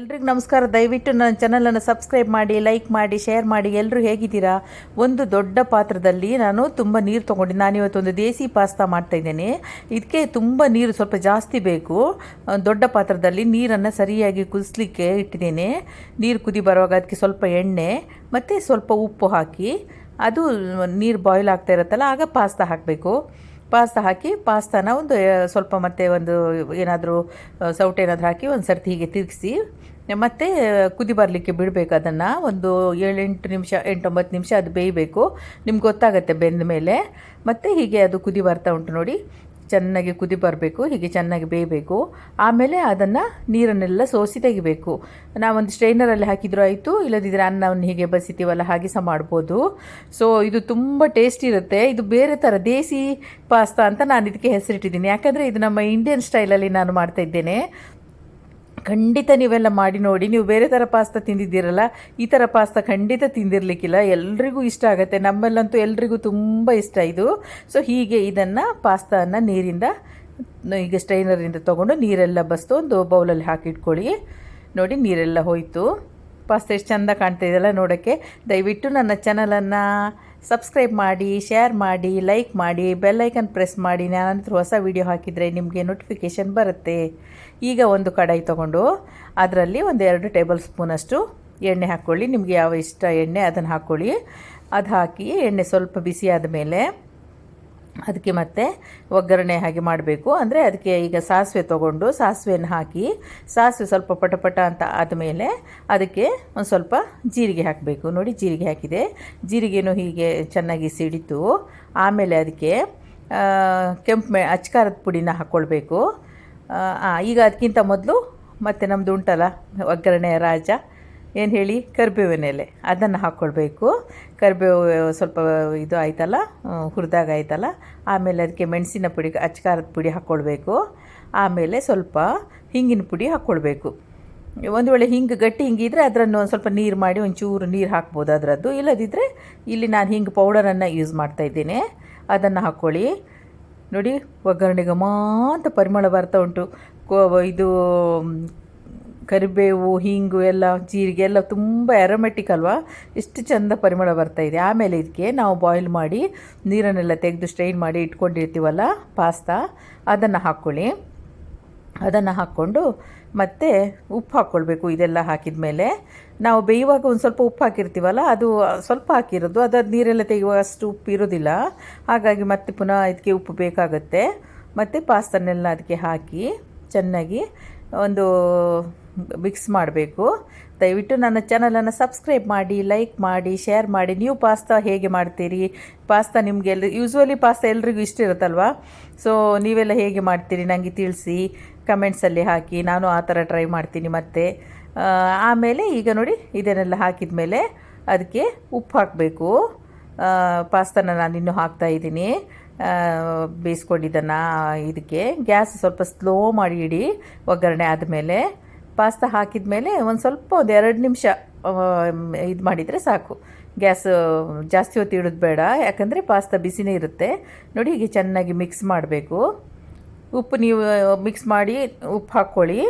ಎಲ್ರಿಗೂ ನಮಸ್ಕಾರ. ದಯವಿಟ್ಟು ನನ್ನ ಚಾನಲನ್ನು ಸಬ್ಸ್ಕ್ರೈಬ್ ಮಾಡಿ ಲೈಕ್ ಮಾಡಿ ಶೇರ್ ಮಾಡಿ. ಎಲ್ಲರೂ ಹೇಗಿದ್ದೀರಾ? ಒಂದು ದೊಡ್ಡ ಪಾತ್ರದಲ್ಲಿ ನಾನು ತುಂಬ ನೀರು ತೊಗೊಂಡಿದ್ದೆ. ನಾನು ಇವತ್ತೊಂದು ದೇಸಿ ಪಾಸ್ತಾ ಮಾಡ್ತಾ ಇದ್ದೇನೆ. ಇದಕ್ಕೆ ತುಂಬ ನೀರು ಸ್ವಲ್ಪ ಜಾಸ್ತಿ ಬೇಕು. ದೊಡ್ಡ ಪಾತ್ರದಲ್ಲಿ ನೀರನ್ನು ಸರಿಯಾಗಿ ಕುದಿಸ್ಲಿಕ್ಕೆ ಇಟ್ಟಿದ್ದೇನೆ. ನೀರು ಕುದಿ ಬರುವಾಗ ಅದಕ್ಕೆ ಸ್ವಲ್ಪ ಎಣ್ಣೆ, ಮತ್ತು ಸ್ವಲ್ಪ ಉಪ್ಪು ಹಾಕಿ. ಅದು ನೀರು ಬಾಯ್ಲ್ ಆಗ್ತಾ ಇರುತ್ತಲ್ಲ, ಆಗ ಪಾಸ್ತಾ ಹಾಕಬೇಕು. ಪಾಸ್ತಾ ಹಾಕಿ, ಪಾಸ್ತಾನ ಒಂದು ಸ್ವಲ್ಪ ಮತ್ತೆ ಒಂದು ಏನಾದರೂ ಸೌಟ್ ಏನಾದರೂ ಹಾಕಿ ಒಂದು ಸರ್ತಿ ಹೀಗೆ ತಿರುಗಿಸಿ, ಮತ್ತೆ ಕುದಿ ಬರಲಿಕ್ಕೆ ಬಿಡಬೇಕು ಅದನ್ನು. ಒಂದು ಏಳೆಂಟು ನಿಮಿಷ, ಎಂಟೊಂಬತ್ತು ನಿಮಿಷ ಅದು ಬೇಯಬೇಕು. ನಿಮ್ಗೆ ಗೊತ್ತಾಗುತ್ತೆ ಬೆಂದ ಮೇಲೆ ಮತ್ತು ಹೀಗೆ ಅದು ಕುದಿ ಬರ್ತಾ ಉಂಟು ನೋಡಿ. ಚೆನ್ನಾಗಿ ಕುದಿ ಬರಬೇಕು, ಹೀಗೆ ಚೆನ್ನಾಗಿ ಬೇಯಬೇಕು. ಆಮೇಲೆ ಅದನ್ನು ನೀರನ್ನೆಲ್ಲ ಸೋಸಿ ತೆಗಿಬೇಕು. ನಾವೊಂದು ಸ್ಟ್ರೈನರಲ್ಲಿ ಹಾಕಿದರೂ ಆಯಿತು ಇಲ್ಲದಿದ್ದರೆ ಅನ್ನವನ್ನು ಹೀಗೆ ಬಸಿತೀವಲ್ಲ, ಹಾಗೆ ಸಹ ಮಾಡ್ಬೋದು. ಸೊ ಇದು ತುಂಬ ಟೇಸ್ಟ್ ಇರುತ್ತೆ. ಇದು ಬೇರೆ ಥರ ದೇಸಿ ಪಾಸ್ತಾ ಅಂತ ನಾನು ಇದಕ್ಕೆ ಹೆಸರಿಟ್ಟಿದ್ದೀನಿ. ಯಾಕಂದರೆ ಇದು ನಮ್ಮ ಇಂಡಿಯನ್ ಸ್ಟೈಲಲ್ಲಿ ನಾನು ಮಾಡ್ತಾ ಇದ್ದೇನೆ. ಖಂಡಿತ ನೀವೆಲ್ಲ ಮಾಡಿ ನೋಡಿ. ನೀವು ಬೇರೆ ಥರ ಪಾಸ್ತಾ ತಿಂದಿದ್ದೀರಲ್ಲ, ಈ ಥರ ಪಾಸ್ತಾ ಖಂಡಿತ ತಿಂದಿರಲಿಕ್ಕಿಲ್ಲ. ಎಲ್ರಿಗೂ ಇಷ್ಟ ಆಗುತ್ತೆ. ನಮ್ಮಲ್ಲಂತೂ ಎಲ್ರಿಗೂ ತುಂಬ ಇಷ್ಟ ಇದು. ಸೊ ಹೀಗೆ ಇದನ್ನು ಪಾಸ್ತಾನ ನೀರಿಂದ, ಈಗ ಸ್ಟ್ರೈನರಿಂದ ತೊಗೊಂಡು ನೀರೆಲ್ಲ ಬಸ್ತು, ಒಂದು ಬೌಲಲ್ಲಿ ಹಾಕಿಟ್ಕೊಳ್ಳಿ ನೋಡಿ, ನೀರೆಲ್ಲ ಹೋಯಿತು. ಪಾಸ್ತಾ ಎಷ್ಟು ಚೆಂದ ಕಾಣ್ತಾ ಇದೆಯಲ್ಲ ನೋಡೋಕ್ಕೆ. ದಯವಿಟ್ಟು ನನ್ನ ಚಾನಲನ್ನು ಸಬ್ಸ್ಕ್ರೈಬ್ ಮಾಡಿ ಶೇರ್ ಮಾಡಿ ಲೈಕ್ ಮಾಡಿ ಬೆಲ್ಲೈಕನ್ ಪ್ರೆಸ್ ಮಾಡಿ. ನಾನಂತರ ಹೊಸ ವಿಡಿಯೋ ಹಾಕಿದರೆ ನಿಮಗೆ ನೋಟಿಫಿಕೇಷನ್ ಬರುತ್ತೆ. ಈಗ ಒಂದು ಕಡಾಯಿ ತೊಗೊಂಡು ಅದರಲ್ಲಿ ಒಂದು ಎರಡು ಟೇಬಲ್ ಸ್ಪೂನಷ್ಟು ಎಣ್ಣೆ ಹಾಕ್ಕೊಳ್ಳಿ. ನಿಮಗೆ ಯಾವ ಇಷ್ಟ ಎಣ್ಣೆ ಅದನ್ನು ಹಾಕ್ಕೊಳ್ಳಿ. ಅದು ಹಾಕಿ ಎಣ್ಣೆ ಸ್ವಲ್ಪ ಬಿಸಿ ಆದಮೇಲೆ ಅದಕ್ಕೆ ಮತ್ತೆ ಒಗ್ಗರಣೆ ಹಾಗೆ ಮಾಡಬೇಕು. ಅಂದರೆ ಅದಕ್ಕೆ ಈಗ ಸಾಸಿವೆ ತೊಗೊಂಡು ಸಾಸಿವೆಯನ್ನು ಹಾಕಿ, ಸಾಸಿವೆ ಸ್ವಲ್ಪ ಪಟಪಟ ಅಂತ ಆದಮೇಲೆ ಅದಕ್ಕೆ ಒಂದು ಸ್ವಲ್ಪ ಜೀರಿಗೆ ಹಾಕಬೇಕು. ನೋಡಿ ಜೀರಿಗೆ ಹಾಕಿದೆ. ಜೀರಿಗೆನೂ ಹೀಗೆ ಚೆನ್ನಾಗಿ ಸಿಡಿತು. ಆಮೇಲೆ ಅದಕ್ಕೆ ಕೆಂಪು ಮೆ ಅಚ್ಕಾರದ ಪುಡಿನ ಹಾಕ್ಕೊಳ್ಬೇಕು ಈಗ ಅದಕ್ಕಿಂತ ಮೊದಲು ಮತ್ತು ನಮ್ಮದು ಉಂಟಲ್ಲ, ಒಗ್ಗರಣೆ ರಾಜ. ಏನು ಹೇಳಿ? ಕರಿಬೇವಿನ ಎಲೆ. ಅದನ್ನು ಹಾಕ್ಕೊಳ್ಬೇಕು ಕರಿಬೇವು ಸ್ವಲ್ಪ ಇದು ಆಯ್ತಲ್ಲ? ಹುರಿದಾಗ ಆಯ್ತಲ್ಲ? ಆಮೇಲೆ ಅದಕ್ಕೆ ಮೆಣಸಿನ ಪುಡಿ ಅಚ್ಕಾರದ ಪುಡಿ ಹಾಕ್ಕೊಳ್ಬೇಕು ಆಮೇಲೆ ಸ್ವಲ್ಪ ಹಿಂಗಿನ ಪುಡಿ ಹಾಕ್ಕೊಳ್ಬೇಕು ಒಂದು ವೇಳೆ ಹಿಂಗೆ ಗಟ್ಟಿ ಹಿಂಗಿದ್ರೆ ಅದರನ್ನು ಒಂದು ಸ್ವಲ್ಪ ನೀರು ಮಾಡಿ ಒಂಚೂರು ನೀರು ಹಾಕ್ಬೋದು ಅದರದ್ದು. ಇಲ್ಲದಿದ್ದರೆ ಇಲ್ಲಿ ನಾನು ಹಿಂಗೆ ಪೌಡರನ್ನು ಯೂಸ್ ಮಾಡ್ತಾ ಇದ್ದೇನೆ. ಅದನ್ನು ಹಾಕ್ಕೊಳ್ಳಿ ನೋಡಿ, ಒಗ್ಗರಣೆಗೆ ಮಾತ್ರ ಪರಿಮಳ ಬರ್ತಾ ಉಂಟು. ಕೋ ಇದು ಕರಿಬೇವು, ಹಿಂಗು ಎಲ್ಲ, ಜೀರಿಗೆ ಎಲ್ಲ ತುಂಬ ಅರೋಮೆಟಿಕ್ ಅಲ್ವಾ? ಎಷ್ಟು ಚಂದ ಪರಿಮಳ ಬರ್ತಾ ಇದೆ. ಆಮೇಲೆ ಇದಕ್ಕೆ ನಾವು ಬಾಯ್ಲ್ ಮಾಡಿ ನೀರನ್ನೆಲ್ಲ ತೆಗೆದು ಸ್ಟ್ರೈನ್ ಮಾಡಿ ಇಟ್ಕೊಂಡಿರ್ತೀವಲ್ಲ ಪಾಸ್ತಾ ಅದನ್ನು ಹಾಕ್ಕೊಳ್ಳಿ ಅದನ್ನು ಹಾಕ್ಕೊಂಡು ಮತ್ತೆ ಉಪ್ಪು ಹಾಕ್ಕೊಳ್ಬೇಕು ಇದೆಲ್ಲ ಹಾಕಿದ ಮೇಲೆ ನಾವು ಬೇಯುವಾಗ ಒಂದು ಸ್ವಲ್ಪ ಉಪ್ಪು ಹಾಕಿರ್ತೀವಲ್ಲ, ಅದು ಸ್ವಲ್ಪ ಹಾಕಿರೋದು ಅದು ನೀರೆಲ್ಲ ತೆಗೆಯುವಾಗ ಅಷ್ಟು ಉಪ್ಪು ಇರೋದಿಲ್ಲ. ಹಾಗಾಗಿ ಮತ್ತೆ ಪುನಃ ಇದಕ್ಕೆ ಉಪ್ಪು ಬೇಕಾಗುತ್ತೆ. ಮತ್ತು ಪಾಸ್ತನ್ನೆಲ್ಲ ಅದಕ್ಕೆ ಹಾಕಿ ಚೆನ್ನಾಗಿ ಒಂದು ಮಿಕ್ಸ್ ಮಾಡಬೇಕು. ದಯವಿಟ್ಟು ನನ್ನ ಚಾನಲನ್ನು ಸಬ್ಸ್ಕ್ರೈಬ್ ಮಾಡಿ ಲೈಕ್ ಮಾಡಿ ಶೇರ್ ಮಾಡಿ. ನೀವು ಪಾಸ್ತಾ ಹೇಗೆ ಮಾಡ್ತೀರಿ? ಪಾಸ್ತಾ ನಿಮಗೆ ಎಲ್ಲ ಯೂಸ್ವಲಿ ಪಾಸ್ತಾ ಎಲ್ರಿಗೂ ಇಷ್ಟ ಇರುತ್ತಲ್ವ? ಸೊ ನೀವೆಲ್ಲ ಹೇಗೆ ಮಾಡ್ತೀರಿ? ನನಗೆ ತಿಳಿಸಿ. ಕಮೆಂಟ್ಸಲ್ಲಿ ಹಾಕಿ. ನಾನು ಆ ಥರ ಟ್ರೈ ಮಾಡ್ತೀನಿ ಮತ್ತೆ. ಆಮೇಲೆ ಈಗ ನೋಡಿ, ಇದನ್ನೆಲ್ಲ ಹಾಕಿದ ಮೇಲೆ ಅದಕ್ಕೆ ಉಪ್ಪು ಹಾಕಬೇಕು. ಪಾಸ್ತಾನ ನಾನು ಇನ್ನೂ ಹಾಕ್ತಾ ಇದ್ದೀನಿ. ಬೇಯಿಸ್ಕೊಂಡಿದ್ದನ್ನು ಇದಕ್ಕೆ. ಗ್ಯಾಸ್ ಸ್ವಲ್ಪ ಸ್ಲೋ ಮಾಡಿ ಇಡಿ. ಒಗ್ಗರಣೆ ಆದಮೇಲೆ ಪಾಸ್ತಾ ಹಾಕಿದ ಮೇಲೆ ಒಂದು ಸ್ವಲ್ಪ ಒಂದು ಎರಡು ನಿಮಿಷ ಇದು ಮಾಡಿದರೆ ಸಾಕು. ಗ್ಯಾಸ್ ಜಾಸ್ತಿ ಹೊತ್ತು ಇಡೋದು ಬೇಡ. ಯಾಕಂದರೆ ಪಾಸ್ತಾ ಬಿಸಿನೇ ಇರುತ್ತೆ. ನೋಡಿ ಹೀಗೆ ಚೆನ್ನಾಗಿ ಮಿಕ್ಸ್ ಮಾಡಬೇಕು. ಉಪ್ಪು ನೀವು ಮಿಕ್ಸ್ ಮಾಡಿ ಉಪ್ಪು ಹಾಕ್ಕೊಳ್ಳಿ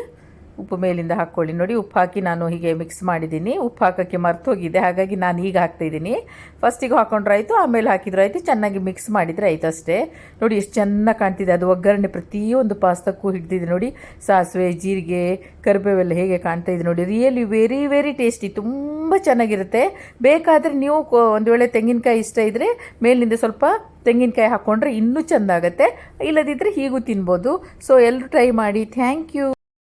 ಉಪ್ಪು ಮೇಲಿಂದ ಹಾಕ್ಕೊಳ್ಳಿ. ನೋಡಿ, ಉಪ್ಪು ಹಾಕಿ ನಾನು ಹೀಗೆ ಮಿಕ್ಸ್ ಮಾಡಿದ್ದೀನಿ. ಉಪ್ಪು ಹಾಕೋಕ್ಕೆ ಮರ್ತೋಗಿದೆ. ಹಾಗಾಗಿ ನಾನು ಈಗ ಹಾಕ್ತಾಯಿದ್ದೀನಿ ಫಸ್ಟಿಗೆ ಹಾಕೊಂಡ್ರೆ ಆಯಿತು, ಆಮೇಲೆ ಹಾಕಿದ್ರೆ ಆಯಿತು. ಚೆನ್ನಾಗಿ ಮಿಕ್ಸ್ ಮಾಡಿದರೆ ಆಯಿತು ಅಷ್ಟೇ. ನೋಡಿ, ಎಷ್ಟು ಚೆನ್ನಾಗಿ ಕಾಣ್ತಿದೆ. ಅದು ಒಗ್ಗರಣೆ ಪ್ರತಿಯೊಂದು ಪಾಸ್ತಕ್ಕೂ ಹಿಡಿದಿದೆ. ನೋಡಿ, ಸಾಸಿವೆ, ಜೀರಿಗೆ, ಕರಿಬೇವೆಲ್ಲ ಹೇಗೆ ಕಾಣ್ತಾ ಇದೆ ನೋಡಿ. ರಿಯಲಿ ವೆರಿ ವೆರಿ ಟೇಸ್ಟಿ ತುಂಬ ಚೆನ್ನಾಗಿರುತ್ತೆ. ಬೇಕಾದರೆ ನೀವು ಒಂದು ವೇಳೆ ತೆಂಗಿನಕಾಯಿ ಇಷ್ಟ ಇದ್ದರೆ ಮೇಲಿಂದ ಸ್ವಲ್ಪ ತೆಂಗಿನಕಾಯಿ ಹಾಕ್ಕೊಂಡ್ರೆ ಇನ್ನೂ ಚೆಂದ ಆಗುತ್ತೆ ಇಲ್ಲದಿದ್ದರೆ ಹೀಗೂ ತಿನ್ಬೋದು. ಸೊ ಎಲ್ಲರೂ ಟ್ರೈ ಮಾಡಿ. Thank you